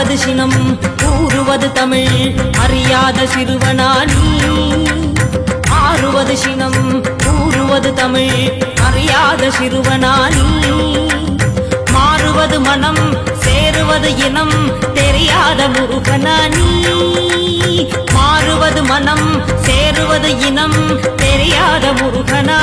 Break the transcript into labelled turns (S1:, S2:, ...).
S1: ஆடுவது சினம் கூறுவது தமிழ் அறியாத சிறுவனா நீ. ஆறுவது சினம் கூறுவது தமிழ் அறியாத சிறுவனா நீ. மாறுவது மனம் சேருவது இனம் தெரியாத முருகனா மாறுவது மனம் சேருவது இனம் தெரியாத முருகனா